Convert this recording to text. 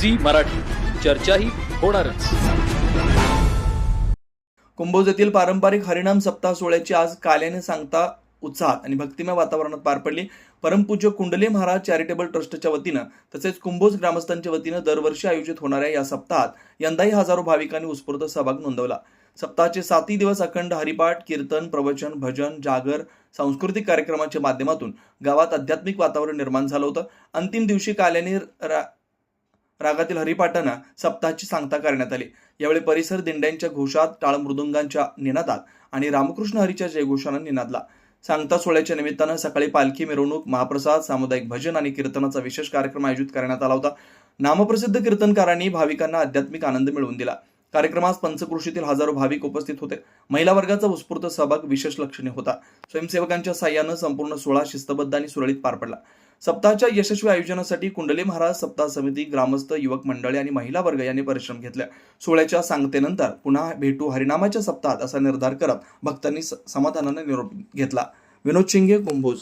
Zee Marathi. चर्चाही होणारच. कुंभोज येथील पारंपरिक हरिनाम सप्ताह सोहळ्याची आज काल्याने सांगता उत्साहात आणि भक्तिमय वातावरणात पार पडली. परमपूज्य कुंडले महाराज चॅरिटेबल ट्रस्टच्या वतीनं तसेच कुंभोज ग्रामस्थांच्या वतीनं दरवर्षी आयोजित होणाऱ्या या सप्ताहात यंदाही हजारो भाविकांनी उत्स्फूर्त सहभाग नोंदवला. सप्ताहाचे सातही दिवस अखंड हरिपाठ कीर्तन प्रवचन भजन जागर सांस्कृतिक कार्यक्रमाच्या माध्यमातून गावात आध्यात्मिक वातावरण निर्माण झालं होतं. अंतिम दिवशी काल्याने रा- रागातील हरिपाठांना सप्ताहाची सांगता करण्यात आली. यावेळी परिसर दिंड्यांच्या घोषात टाळ मृदुंगांच्या निनादात आणि रामकृष्ण हरीच्या जयघोषानं निनादला. सांगता सोहळ्याच्या निमित्तानं सकाळी पालखी मिरवणूक महाप्रसाद सामुदायिक भजन आणि कीर्तनाचा विशेष कार्यक्रम आयोजित करण्यात आला होता. नामप्रसिद्ध कीर्तनकारांनी भाविकांना आध्यात्मिक आनंद मिळवून दिला. कार्यक्रमास पंचकृषीतील हजारो भाविक उपस्थित होते. महिला वर्गाचा उत्स्फूर्त सहभाग विशेष लक्षणीय होता. स्वयंसेवकांच्या साह्यानं संपूर्ण सोहळा शिस्तबद्ध आणि सुरळीत पार पडला. सप्ताहाच्या यशस्वी आयोजनासाठी कुंडली महाराज सप्ताह समिती ग्रामस्थ युवक मंडळी आणि महिला वर्ग यांनी परिश्रम घेतल्या. सोहळ्याच्या सांगतेनंतर पुन्हा भेटू हरिनामाच्या सप्ताहात असा निर्धार करत भक्तांनी समाधानाने निरोप घेतला. विनोद शिंगे कुंभोज.